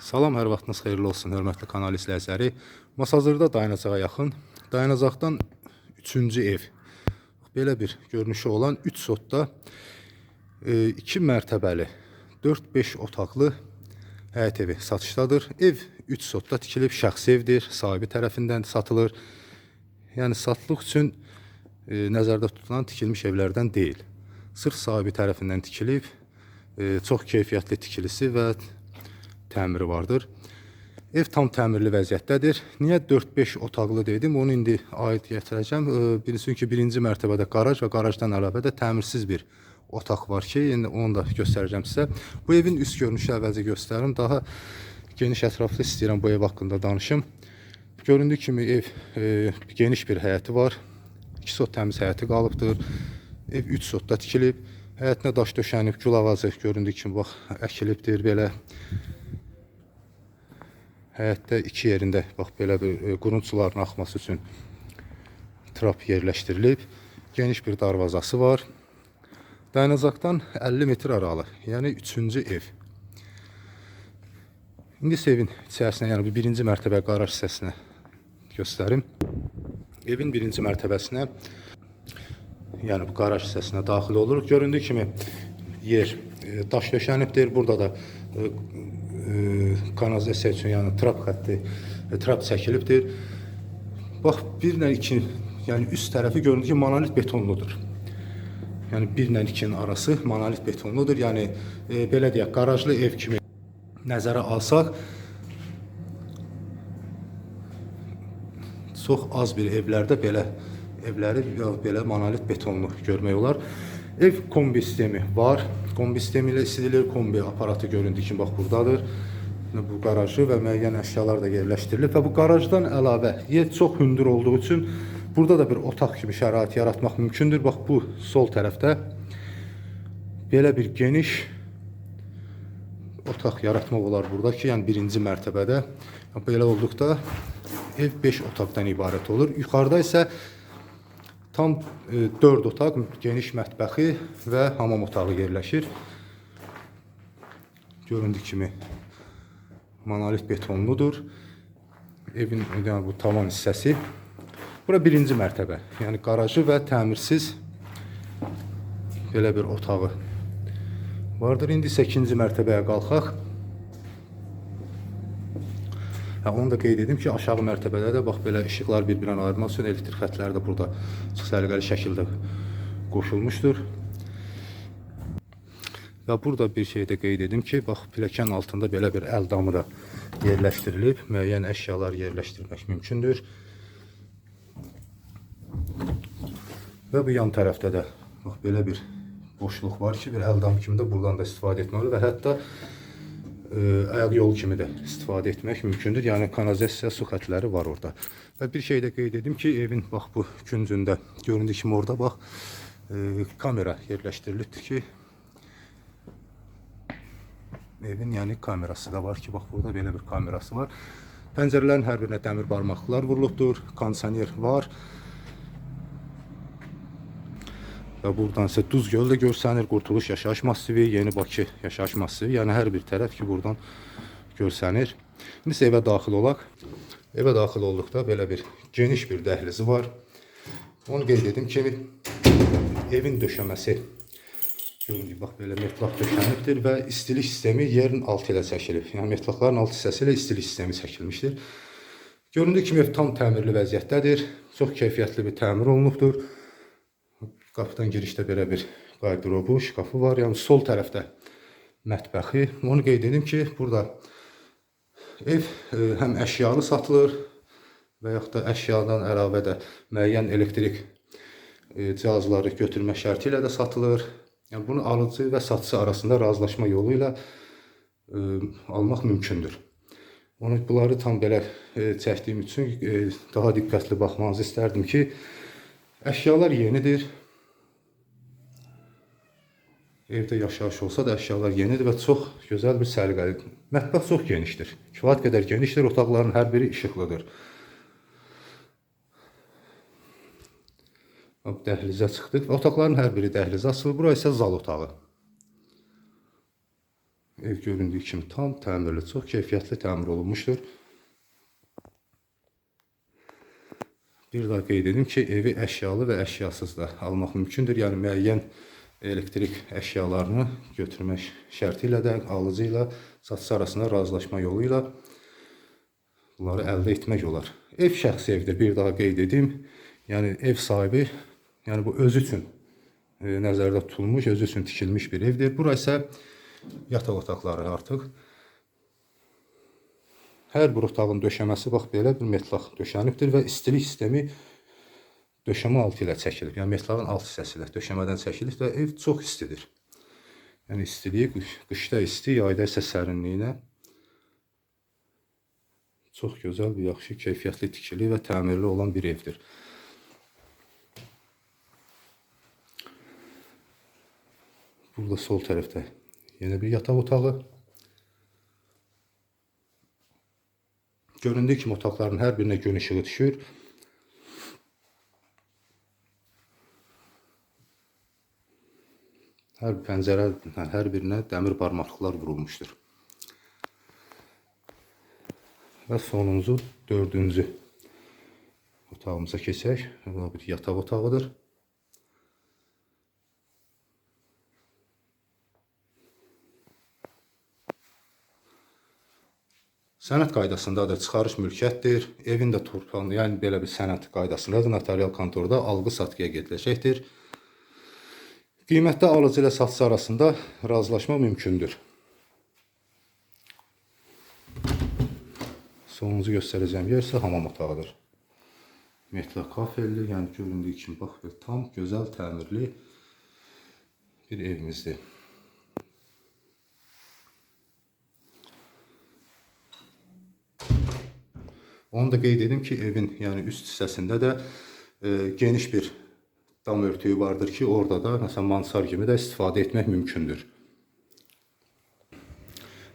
Salam, hər vaxtınız xeyirli olsun, hörmətli kanal izləyiciləri. Masazırda dayanacağa yaxın, dayanacaqdan 3-cü ev. Belə bir görünüşü olan 3 sotda 2 mərtəbəli 4-5 otaqlı həyət evi satışdadır. Ev 3 sotda tikilib, şəxsi evdir, sahibi tərəfindən satılır. Yəni satılıq üçün e, nəzərdə tutulan tikilmiş evlərdən deyil. Sırf sahibi tərəfindən tikilib, e, çox keyfiyyətli tikilisi və təmiri vardır. Ev tam təmirli vəziyyətdədir. Niyə 4-5 otaqlı dedim? Onu indi aid gətirəcəm. Birisi çünki birinci mərtəbədə qaraj və qarajdan əlavə də təmirsiz bir otaq var ki, indi onu da göstərəcəm sizə. Bu evin üst görünüşü əvvəlcə göstərim. Daha geniş ətraflı istəyirəm bu ev haqqında danışım. Göründüyü kimi ev e, geniş bir həyəti var. 2 sot təmiz həyəti qalıbdır. Ev 3 sotda tikilib. Həyətinə daş döşənib, gül ağacı göründüyü kimi bax əkilibdir belə. Həyətdə iki yerində bax belə bir e, qurun suların axması üçün trap yerləşdirilib. Geniş bir darvazası var. Dayanacaqdan 50 metr aralı, yəni 3-cü ev. İndi evin içərisinə, yəni bu birinci mərtəbə qaraj hissəsinə göstərim. Evin birinci mərtəbəsinə, yəni bu qaraj hissəsinə daxil oluruq. Göründüyü kimi yer e, daş döşənibdir. Burada da e, kanalizasiya üçün, yəni trap xətti, e, trap çəkilibdir. Bax, 1 ilə 2, yəni üst tərəfi göründüyü kimi monolit betonludur. Yəni 1 ilə 2-nin arası monolit betonludur. Yəni e, belə deyək, qarajlı ev kimi nəzərə alsaq çox az bir evlərdə belə evləri belə monolit betonlu görmək olar. Ev kombi sistemi var. Kombi sistemi ilə isidilir. Kombi aparatı göründüyü kimi bax burdadır. Bu qarajı və müəyyən əşyalar da yerləşdirilib və bu qarajdan əlavə yer çox hündür olduğu üçün burada da bir otaq kimi şərait yaratmaq mümkündür. Bax bu sol tərəfdə belə bir geniş otaq yaratmaq olar burada ki, yəni birinci mərtəbədə belə olduqda ev 5 otaqdan ibarət olur. Yuxarıda isə tam 4 otaq, geniş mətbəxi və hamam otağı yerləşir. Göründüyü kimi monolit betonludur. Evin yəni bu tavan hissəsi. Bura birinci mərtəbə, yəni qarajı və təmirsiz belə bir otağı vardır. İndi isə ikinci mərtəbəyə qalxaq. Hə, onu da qeyd edim ki, aşağı mərtəbədə də bax belə işıqlar bir-birindən ayırmaq üçün elektrik xətləri də burada səliqəli şəkildə qoşulmuşdur. Və burada bir şey də qeyd edim ki, bax pilləkən altında belə bir əl damı da yerləşdirilib. Müəyyən əşyalar yerləşdirmək mümkündür. Və bu yan tərəfdə də bax belə bir boşluq var ki, bir əldam kimi də buradan da istifadə etmək olur və hətta ayaq yolu kimi də istifadə etmək mümkündür. Yəni kanalizasiya su xətləri var orada. Və bir şey də qeyd edim ki, evin bax bu küncündə göründüyü kimi orada bax e, kamera yerləşdirilibdir ki, evin yəni kamerası da var ki, bax burada belə bir kamerası var. Pəncərələrin hər birinə dəmir barmaqlar vurulubdur, kondisioner var. Və buradan isə Duzgöl də görsənir, Qurtuluş yaşayış massivi, Yeni Bakı yaşayış massivi. Yəni hər bir tərəf ki, buradan görsənir. İndi isə evə daxil olaq. Evə daxil olduqda belə bir geniş bir dəhlizi var. Onu qeyd edim ki, evin döşəməsi göründüyü bax belə metlaq döşənibdir və istilik sistemi yerin altı ilə çəkilib. Yəni metlaqların alt hissəsi ilə istilik sistemi çəkilmişdir. Göründüyü kimi tam təmirli vəziyyətdədir. Çox keyfiyyətli bir təmir olunubdur. Qapıdan girişdə belə bir qardırobu, şkafı var. Yəni sol tərəfdə mətbəxi. Onu qeyd edim ki, burada ev e, həm əşyalı satılır və yaxud da əşyadan əlavə də müəyyən elektrik e, cihazları götürmə şərti ilə də satılır. Yəni bunu alıcı və satıcı arasında razılaşma yolu ilə e, almaq mümkündür. Onu bunları tam belə e, çəkdiyim üçün e, daha diqqətli baxmanızı istərdim ki, əşyalar yenidir. Evdə yaşayış olsa da əşyalar yenidir və çox gözəl bir səliqəlidir. Mətbəx çox genişdir. Kifayət qədər genişdir. Otaqların hər biri işıqlıdır. Dəhlizə çıxdıq və otaqların hər biri dəhlizə açılır. Bura isə zal otağı. Ev göründüyü kimi tam təmirli, çox keyfiyyətli təmir olunmuşdur. Bir daha qeyd edim ki, evi əşyalı və əşyasız da almaq mümkündür. Yəni müəyyən elektrik əşyalarını götürmək şərti ilə də alıcı ilə satıcı arasında razılaşma yolu ilə bunları əldə etmək olar. Ev şəxsi evdir, bir daha qeyd edim. Yəni ev sahibi, yəni bu özü üçün e, nəzərdə tutulmuş, özü üçün tikilmiş bir evdir. Bura isə yataq otaqları artıq. Hər bir otağın döşəməsi bax belə bir metlaq döşənibdir və istilik sistemi döşəmə altı ilə çəkilib. Yəni metlağın alt hissəsi ilə döşəmədən çəkilib və ev çox istidir. Yəni istiliyi qış- qışda isti, yayda isə sərinliyinə çox gözəl, yaxşı, keyfiyyətli tikili və təmirli olan bir evdir. Burada sol tərəfdə yenə bir yataq otağı. Göründüyü kimi otaqların hər birinə gün işığı düşür. Hər pəncərə, hər birinə dəmir barmaqlıqlar vurulmuşdur. Və sonuncu dördüncü otağımıza keçək. Bu bir yataq otağıdır. Sənəd qaydasındadır, çıxarış mülkiyyətdir. Evin də torpağını, yəni belə bir sənəd qaydasındadır. Notarial kontorda alqı-satqıya gediləcəkdir. Qiymətdə alıcı ilə satıcı arasında razılaşma mümkündür. Sonuncu göstərəcəyim yer isə hamam otağıdır. Metla kafelli, yəni göründüyü kimi bax belə tam gözəl təmirli bir evimizdir. Onu da qeyd edim ki, evin yəni üst hissəsində də e, geniş bir dam örtüyü vardır ki, orada da məsələn mansar kimi də istifadə etmək mümkündür.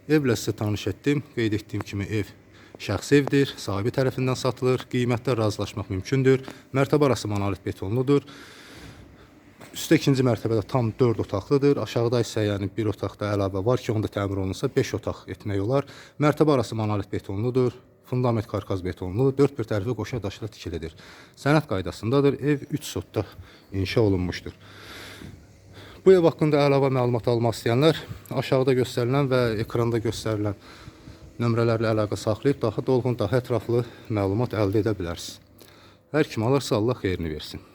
Evlə sizə tanış etdim. Qeyd etdiyim kimi ev şəxsi evdir, sahibi tərəfindən satılır, qiymətdə razılaşmaq mümkündür. Mərtəbə arası monolit betonludur. Üstə ikinci mərtəbədə tam 4 otaqlıdır. Aşağıda isə yəni bir otaqda əlavə var ki, onda təmir olunsa 5 otaq etmək olar. Mərtəbə arası monolit betonludur. Fundament karkaz betonlu, dört bir tərəfi qoşa daşla tikilidir. Sənəd qaydasındadır. Ev 3 sotda inşa olunmuşdur. Bu ev haqqında əlavə məlumat almaq istəyənlər aşağıda göstərilən və ekranda göstərilən nömrələrlə əlaqə saxlayıb daha dolğun, daha ətraflı məlumat əldə edə bilərsiniz. Hər kim alırsa Allah xeyrini versin.